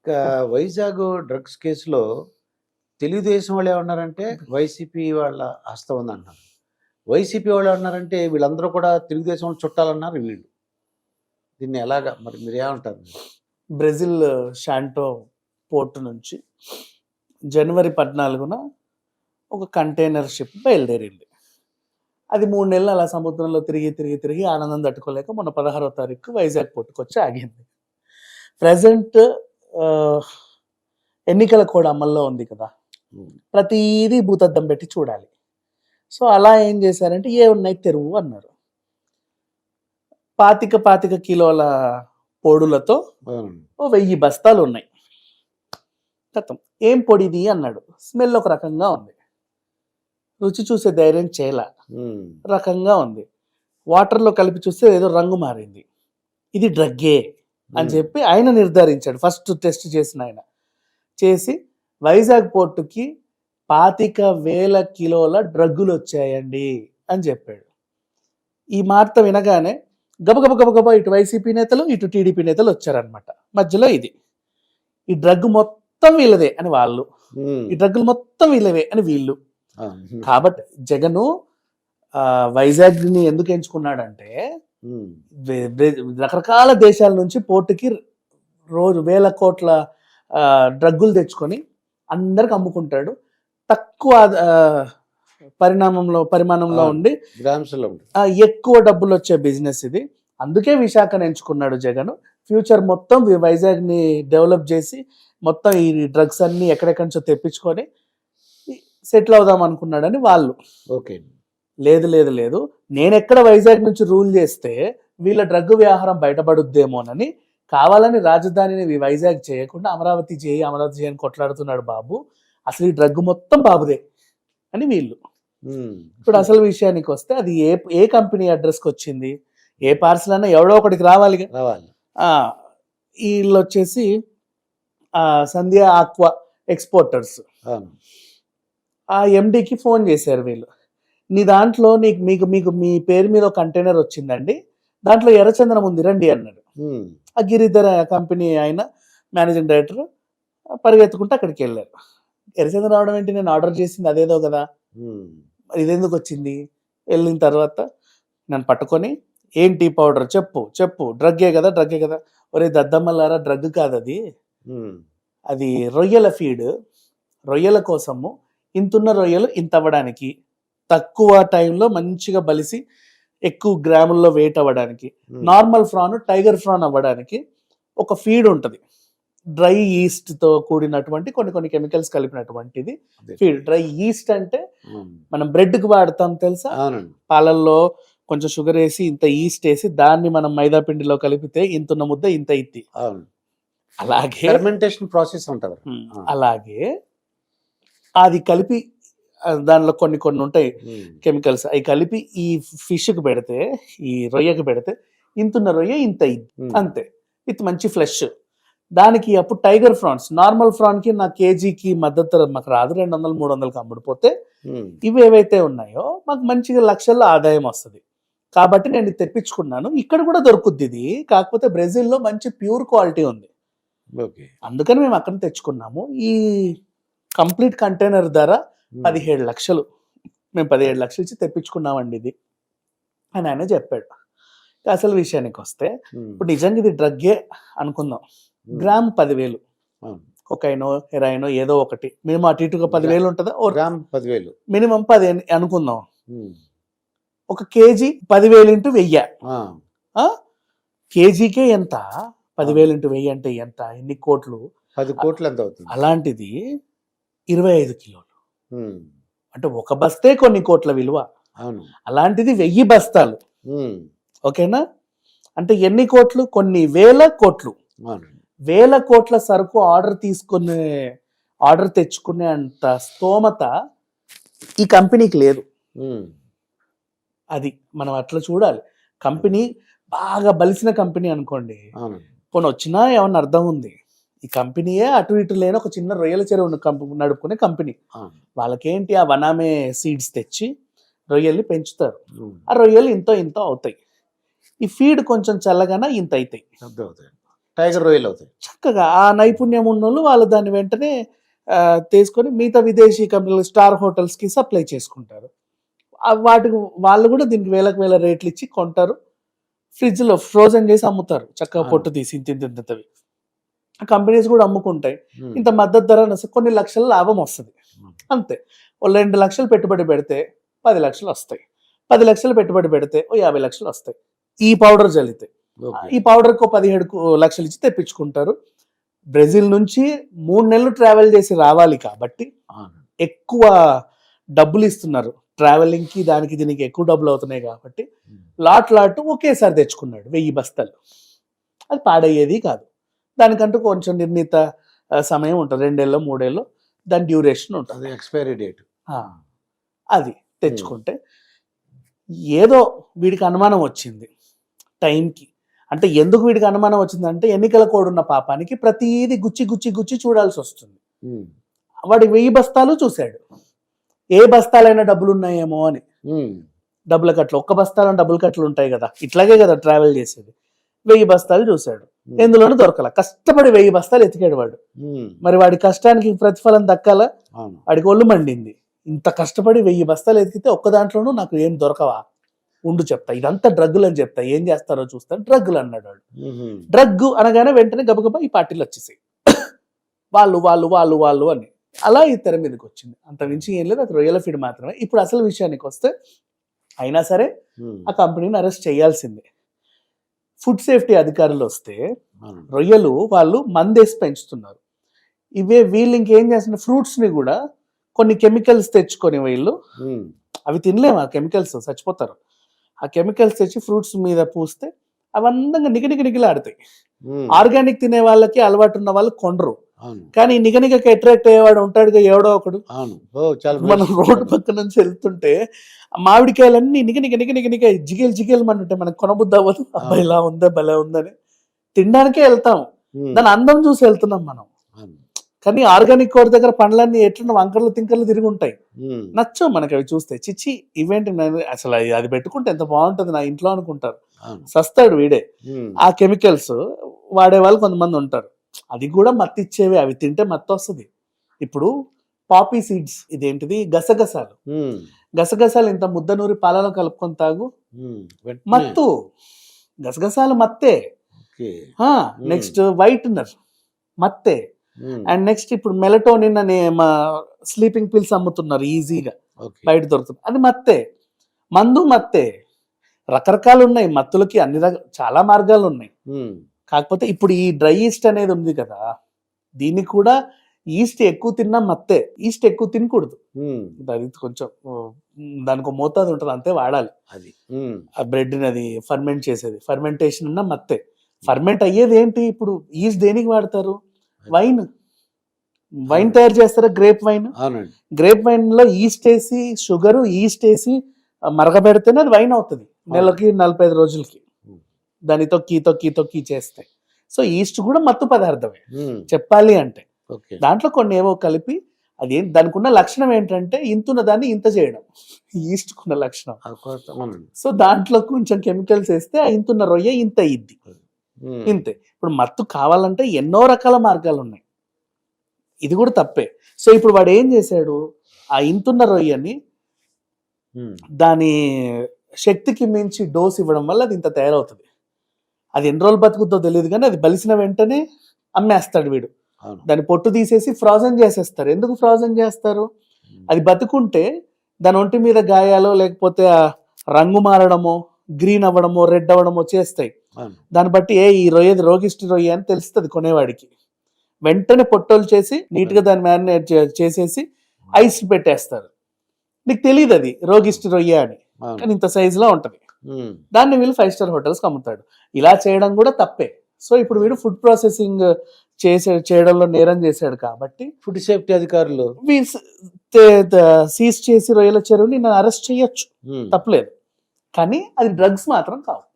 ఇక వైజాగ్ డ్రగ్స్ కేసులో తెలుగుదేశం వాళ్ళు ఏమన్నారంటే వైసీపీ వాళ్ళ హస్తం ఉంది వైసీపీ వాళ్ళు అన్నారంటే వీళ్ళందరూ కూడా తెలుగుదేశం వాళ్ళు చుట్టాలన్నారు వీళ్ళు. దీన్ని ఎలాగా మరి మీరు ఏమంటారు? బ్రెజిల్ షాంటో పోర్ట్ నుంచి జనవరి పద్నాలుగున ఒక కంటైనర్ షిప్ బయలుదేరింది. అది మూడు నెలలు అలా సముద్రంలో తిరిగి తిరిగి తిరిగి ఆనందం తట్టుకోలేక మొన్న పదహారో తారీఖు వైజాగ్ పోర్టుకు వచ్చి ఆగింది. ప్రజెంట్ ఎన్నికల కోడ్ అమల్లో ఉంది కదా. ప్రతిదీ భూతద్దం పెట్టి చూడాలి. సో అలా ఏం చేశారంటే ఏ ఉన్నాయి తెరువు అన్నారు. పాతిక పాతిక కిలోల పొడులతో. ఓ వెయ్యి బస్తాలు ఉన్నాయి. కథం ఏం పొడిది అన్నాడు. స్మెల్ ఒక రకంగా ఉంది. రుచి చూసే ధైర్యం చేయాల ఉమ్. రకంగా ఉంది. వాటర్లో కలిపి చూస్తే ఏదో రంగు మారింది. ఇది డ్రగ్గే. అని. చెప్పి ఆయన నిర్ధారించాడు. ఫస్ట్ టెస్ట్ చేసిన ఆయన. చేసి వైజాగ్ పోర్టుకి పాతిక వేల కిలోల డ్రగ్గులు వచ్చాయండి అని చెప్పాడు. ఈ మాట వినగానే గబగబ గబగబ ఇటు వైసీపీ నేతలు ఇటు టీడీపీ నేతలు వచ్చారనమాట మధ్యలో ఇది. ఈ డ్రగ్ మొత్తం వీళ్ళదే అని వాళ్ళు. ఈ డ్రగ్గులు మొత్తం వీళ్ళవే అని వీళ్ళు. కాబట్టి జగను వైజాగ్ని ఎందుకు ఎంచుకున్నాడంటే రకరకాల దేశాల నుంచి పోర్టుకి రోజు వేల కోట్ల డ్రగ్గులు తెచ్చుకొని అందరికి అమ్ముకుంటాడు. తక్కువ పరిణామంలో పరిమాణంలో. ఉండి ఎక్కువ డబ్బులు వచ్చే బిజినెస్ ఇది. అందుకే విశాఖను ఎంచుకున్నాడు జగన్. ఫ్యూచర్ మొత్తం వైజాగ్ని డెవలప్ చేసి మొత్తం ఈ డ్రగ్స్ అన్ని ఎక్కడెక్కడి నుంచో తెప్పించుకొని సెటిల్ అవుదాం అనుకున్నాడని వాళ్ళు. ఓకే. లేదు లేదు లేదు. నేను ఎక్కడ వైజాగ్ నుంచి రూల్ చేస్తే వీళ్ళ డ్రగ్ వ్యవహారం బయటపడుద్దేమోనని కావాలని రాజధానిని వైజాగ్ చేయకుండా అమరావతి చేయి అమరావతి చేయని కొట్లాడుతున్నాడు బాబు. అసలు ఈ డ్రగ్ మొత్తం బాబుదే అని వీళ్ళు. ఇప్పుడు అసలు విషయానికి వస్తే అది ఏ ఏ కంపెనీ అడ్రస్కి వచ్చింది? ఏ పార్సల్ అన్నా ఎవడో ఒకటికి రావాలి ఆ, వీళ్ళు వచ్చేసి ఆ, సంధ్య ఆక్వా ఎక్స్పోర్టర్స్. ఆ ఎండికి ఫోన్ చేశారు వీళ్ళు. నీ దాంట్లో నీకు మీకు మీకు మీ పేరు మీద ఒక కంటైనర్ వచ్చిందండి. దాంట్లో ఎర్రచందనం ఉంది రండి అన్నాడు. ఆ గిరిధర కంపెనీ ఆయన మేనేజింగ్ డైరెక్టర్ పరిగెత్తుకుంటూ అక్కడికి వెళ్ళారు. ఎర్రచందనం రావడం ఏంటి? నేను ఆర్డర్ చేసింది అదేదో కదా. ఇదెందుకు వచ్చింది? వెళ్ళిన తర్వాత నన్ను పట్టుకొని ఏం టీ పౌడర్? చెప్పు చెప్పు. డ్రగ్గే కదా డ్రగ్గే కదా. ఒరే దద్దమ్మలారా డ్రగ్ కాదు అది. అది రొయ్యల ఫీడ్ రొయ్యల కోసము ఇంతున్న రొయ్యలు ఇంత అవ్వడానికి తక్కువ టైంలో మంచిగా బలిసి ఎక్కువ గ్రాముల్లో వెయిట్ అవ్వడానికి. నార్మల్ ఫ్రాన్ టైగర్ ఫ్రాన్ అవ్వడానికి ఒక ఫీడ్ ఉంటుంది. డ్రై ఈస్ట్తో కూడినటువంటి కొన్ని కొన్ని కెమికల్స్ కలిపినటువంటిది. ఫీడ్ డ్రై ఈస్ట్ అంటే ఉమ్. మనం బ్రెడ్కి వాడతాం తెలుసా? పాలల్లో కొంచెం షుగర్ వేసి ఇంత ఈస్ట్ వేసి దాన్ని మనం మైదా పిండిలో కలిపితే ఇంతున్న ముద్ద ఇంత ఇత్తి అవును. అలాగే ఫెర్మెంటేషన్ ప్రాసెస్ ఉంటుంది ఆ. అలాగే అది కలిపి దానిలో కొన్ని కొన్ని ఉంటాయి. కెమికల్స్. అవి కలిపి ఈ ఫిష్కి పెడితే ఈ రొయ్యకి పెడితే ఇంతున్న రొయ్య ఇంత. అంతే. విత్ మంచి ఫ్లెష్. దానికి అప్పుడు టైగర్ ఫ్రాన్స్ నార్మల్ ఫ్రాన్కి నా కేజీకి మద్దతు మాకు రాదు. రెండు వందలు మూడు వందలకి అమ్ముడుపోతే. ఇవి ఏవైతే ఉన్నాయో మాకు మంచిగా లక్షల్లో ఆదాయం వస్తుంది. కాబట్టి నేను తెప్పించుకున్నాను. ఇక్కడ కూడా దొరుకుద్ది ఇది. కాకపోతే బ్రెజిల్లో మంచి ప్యూర్ క్వాలిటీ ఉంది. ఓకే. అందుకని మేము అక్కడ తెచ్చుకున్నాము. ఈ కంప్లీట్ కంటైనర్ ధర. పదిహేడు లక్షలు. మేము పదిహేడు లక్షలు ఇచ్చి తెప్పించుకున్నామండి ఇది. అని ఆయన చెప్పాడు. అసలు విషయానికి వస్తే. ఇప్పుడు నిజంగా ఇది డ్రగ్గే అనుకుందాం. గ్రామ్ పదివేలు. కొకైనో హెరాయినో ఏదో ఒకటి. మినిమం అటు ఇటుగా పదివేలు ఉంటుందా? ఓ గ్రామ్ పదివేలు. మినిమం పది అని అనుకుందాం. ఒక కేజీ పదివేలు ఇంటూ వెయ్యి? కేజీకే ఎంత? పదివేలు ఇంటూ వెయ్యి అంటే ఎంత? ఎన్ని కోట్లు? పది కోట్లు ఎంత అవుతుంది? అలాంటిది ఇరవై ఐదు కిలోలు. అంటే ఒక బస్తే కొన్ని కోట్ల విలువ. అవును. అలాంటిది వెయ్యి బస్తాలు. ఓకేనా? అంటే ఎన్ని కోట్లు? కొన్ని వేల కోట్లు. వేల కోట్ల సరుకు ఆర్డర్ తీసుకునే ఆర్డర్ తెచ్చుకునే అంత స్తోమత ఈ కంపెనీకి లేదు. అది మనం అట్లా చూడాలి. కంపెనీ బాగా బలిసిన కంపెనీ అనుకోండి. కొన్ని వచ్చినా ఏమన్నా అర్థం ఉంది. ఈ కంపెనీయే అటు ఇటు లేని ఒక చిన్న రొయ్యల చెరువు కంపెనీ నడుపుకునే కంపెనీ. వాళ్ళకేంటి ఆ వనామే సీడ్స్ తెచ్చి రొయ్యల్ని పెంచుతారు. ఆ రొయ్యలు ఇంతో ఇంతో అవుతాయి. ఈ ఫీడ్ కొంచెం చల్లగానే ఇంత అవుతాయి. టైగర్ రొయ్యలు అవుతాయి. చక్కగా ఆ నైపుణ్యం ఉన్న వాళ్ళు దాన్ని వెంటనే తీసుకొని మిగతా విదేశీ కంపెనీలు స్టార్ హోటల్స్కి సప్లై చేసుకుంటారు. వాటికి వాళ్ళు కూడా దీనికి వేలకు వేల రేట్లు ఇచ్చి కొంటారు. ఫ్రిడ్జ్లో ఫ్రోజన్ చేసి అమ్ముతారు. చక్కగా. పొట్టు తీసి ఇంత ఇంత ఇంతవి కంపెనీస్ కూడా అమ్ముకుంటాయి. ఉమ్. ఇంత మద్దతు ధర కొన్ని లక్షల లాభం వస్తుంది. ఉమ్. అంతే. ఓ రెండు లక్షలు పెట్టుబడి పెడితే పది లక్షలు వస్తాయి. పది లక్షలు పెట్టుబడి పెడితే ఓ యాభై లక్షలు వస్తాయి. ఈ పౌడర్ జల్లితే. ఈ పౌడర్కి పదిహేడు లక్షలు ఇచ్చి తెప్పించుకుంటారు. బ్రెజిల్ నుంచి మూడు నెలలు ట్రావెల్ చేసి రావాలి కాబట్టి. ఎక్కువ డబ్బులు ఇస్తున్నారు. ట్రావెలింగ్కి దానికి దీనికి ఎక్కువ డబ్బులు అవుతున్నాయి కాబట్టి ఉమ్. లాట్ లాట్ ఒకేసారి తెచ్చుకున్నాడు. వెయ్యి బస్తాలు. అది పాడయ్యేది కాదు. దానికంటూ కొంచెం నిర్ణీత సమయం ఉంటుంది. రెండేళ్ళు మూడేళ్ళు దాని డ్యూరేషన్ ఉంటుంది. Expiry date. అది తెచ్చుకుంటే ఏదో వీడికి అనుమానం వచ్చింది టైంకి. అంటే ఎందుకు వీడికి అనుమానం వచ్చిందంటే ఎన్నికల కోడ్ ఉన్న పాపానికి ప్రతిదీ గుచ్చి గుచ్చి గుచ్చి చూడాల్సి వస్తుంది. వాడి వెయ్యి బస్తాలు చూశాడు. ఏ బస్తాలైనా డబ్బులు ఉన్నాయేమో అని. డబ్బుల కట్లు ఒక్క బస్తాలో డబ్బుల కట్లు ఉంటాయి కదా. ఇట్లాగే కదా ట్రావెల్ చేసేది. వెయ్యి బస్తాలు చూశాడు. ఎందులోనూ దొరకల. కష్టపడి వెయ్యి బస్తాలు ఎతికాడు వాడు. మరి వాడి కష్టానికి ప్రతిఫలం దక్కాల? వాడికి ఒళ్ళు మండింది. ఇంత కష్టపడి వెయ్యి బస్తాలు ఎతికితే ఒక్క దాంట్లోనూ నాకు ఏం దొరకవా? ఉండు చెప్తా. ఇదంతా డ్రగ్గులు అని చెప్తా. ఏం చేస్తారో చూస్తాను డ్రగ్గులు అన్నాడు వాడు. డ్రగ్ అనగానే వెంటనే గబగబా ఈ పార్టీలు వచ్చేసాయి. వాళ్ళు వాళ్ళు వాళ్ళు వాళ్ళు అని. అలా ఈ తెర మీదకి వచ్చింది. అంత మించి ఏం లేదు. అది రొయ్యల ఫీడ్ మాత్రమే. ఇప్పుడు అసలు విషయానికి వస్తే అయినా సరే. ఆ కంపెనీని అరెస్ట్ చేయాల్సిందే. ఫుడ్ సేఫ్టీ అధికారులు వస్తే. రొయ్యలు వాళ్ళు మందేసి పెంచుతున్నారు ఇవే వీళ్ళు ఇంకేం చేస్తున్నారు ఫ్రూట్స్ని కూడా కొన్ని కెమికల్స్ తెచ్చుకొని వీళ్ళు. అవి తినలేము ఆ కెమికల్స్ చచ్చిపోతారు ఆ కెమికల్స్ తెచ్చి ఫ్రూట్స్ మీద పూస్తే అవి అందంగా ఉమ్. ఆర్గానిక్ తినే వాళ్ళకి అలవాటు ఉన్న వాళ్ళు కొండరు కానీ నిగనిగకి అట్రాక్ట్ అయ్యేవాడు ఉంటాడుగా ఎవడో ఒకడు. అవును. ఓ చాలా మనం రోడ్డు పక్క నుంచి వెళ్తుంటే మామిడికాయలన్నీ నిగ నిగ నిగ జిగేలు జిగేలు అంటే మనకు కొనబుద్ధి అవ్వదు అబ్బా ఇలా ఉందా భలే ఉందని. తినడానికే వెళ్తాం. దాని అందం చూసి వెళ్తున్నాం మనం. కానీ ఆర్గానిక్ కోడి దగ్గర పండ్లన్నీ ఎట్లా వంకర్లు తింకర్లు తిరిగి ఉంటాయి. నచ్చవు మనకి అవి చూస్తే. చిచ్చి ఇవేంటి అసలు అది- పెట్టుకుంటే ఎంత బాగుంటుంది నా ఇంట్లో అనుకుంటారు. సస్తాడు వీడే. ఆ కెమికల్స్ వాడే వాళ్ళు కొంతమంది ఉంటారు. అది కూడా మత్తు ఇచ్చేవి అవి తింటే మత్తు వస్తుంది ఇప్పుడు పాపీ సీడ్స్ ఇదేంటిది? గసగసాలు. గసగసాలు ఇంత ముద్ద నూరి పాలలో కలుపుకొని తాగు. మత్తు. గసగసాలు మత్తే. Next whitener. మత్తే. అండ్ నెక్స్ట్ ఇప్పుడు మెలటోనిన్ అనే మా స్లీపింగ్ పిల్స్ అమ్ముతున్నారు ఈజీగా. బయట దొరుకుతుంది. అది మత్తే. మందు మత్తే. రకరకాలు ఉన్నాయి మత్తులకి అన్ని రకాల చాలా మార్గాలు ఉన్నాయి. కాకపోతే ఇప్పుడు ఈ డ్రై ఈస్ట్ అనేది ఉంది కదా దీనికి కూడా ఈస్ట్ ఎక్కువ తిన్నా మత్తే ఈస్ట్ ఎక్కువ తినకూడదు. అది కొంచెం దానికి మోతాదు ఉంటుంది అంతే వాడాలి. అది. ఆ బ్రెడ్ అది ఫర్మెంట్ చేసేది ఫర్మెంటేషన్ ఉన్న మత్తే. ఫర్మెంట్ అయ్యేది ఏంటి ఇప్పుడు? ఈస్ట్ దేనికి వాడతారు? వైన్. వైన్ తయారు చేస్తారా? Grape wine? గ్రేప్ వైన్లో ఈస్ట్ వేసి షుగర్ ఈస్ట్ వేసి మరగబెడితేనే అది వైన్ అవుతుంది. నెలకి నలభై ఐదు రోజులకి. Hmm. దాని తొక్కి తొక్కి తొక్కి చేస్తే సో ఈస్ట్ కూడా మత్తు పదార్థమే. చెప్పాలి అంటే. దాంట్లో కొన్ని ఏవో కలిపి అది దానికి ఉన్న లక్షణం ఏంటంటే ఇంతున్న దాన్ని ఇంత చేయడం. ఈస్ట్ కున్న లక్షణం సో దాంట్లో కొంచెం కెమికల్స్ వేస్తే ఆ ఇంతున్న రొయ్య ఇంత ఇద్ది. ఇంతే. ఇప్పుడు మత్తు కావాలంటే ఎన్నో రకాల మార్గాలు ఉన్నాయి ఇది కూడా తప్పే. సో ఇప్పుడు వాడు ఏం చేశాడు? ఆ ఇంతున్న రొయ్యని. దాని శక్తికి మించి డోస్ ఇవ్వడం వల్ల అది ఇంత తయారవుతుంది. అది ఎన్ని రోజులు బతుకుద్దో తెలియదు కానీ అది బలిసిన వెంటనే అమ్మేస్తాడు వీడు. అవును. దాని పొట్టు తీసేసి ఫ్రోజన్ చేసేస్తారు. ఎందుకు ఫ్రోజన్ చేస్తారు? అది బతుకుంటే దాని ఒంటి మీద గాయాలో లేకపోతే ఆ రంగు మారడమో గ్రీన్ అవ్వడమో రెడ్ అవ్వడమో చేస్తాయి. దాన్ని బట్టి ఏ ఈ రొయ్యది రోగిష్టి రొయ్య అని తెలుస్తుంది కొనేవాడికి. వెంటనే పొట్టోలు చేసి నీట్గా దాన్ని మ్యారినేట్ చేసేసి ఐస్ పెట్టేస్తారు. నీకు తెలియదు అది రోగిష్టి రొయ్య అని. కానీ ఇంత size లో ఉంటది. దాన్ని వీళ్ళు ఫైవ్ స్టార్ హోటల్స్ అమ్ముతాడు. ఇలా చేయడం కూడా తప్పే. సో ఇప్పుడు వీడు ఫుడ్ ప్రాసెసింగ్ చేసే చేయడంలో నేరం చేశాడు కాబట్టి ఫుడ్ సేఫ్టీ అధికారులు. సీజ్ చేసి రొయ్యల చెరువుని నేను అరెస్ట్ చేయొచ్చు. ఉమ్. తప్పలేదు. కానీ అది డ్రగ్స్ మాత్రం కావు.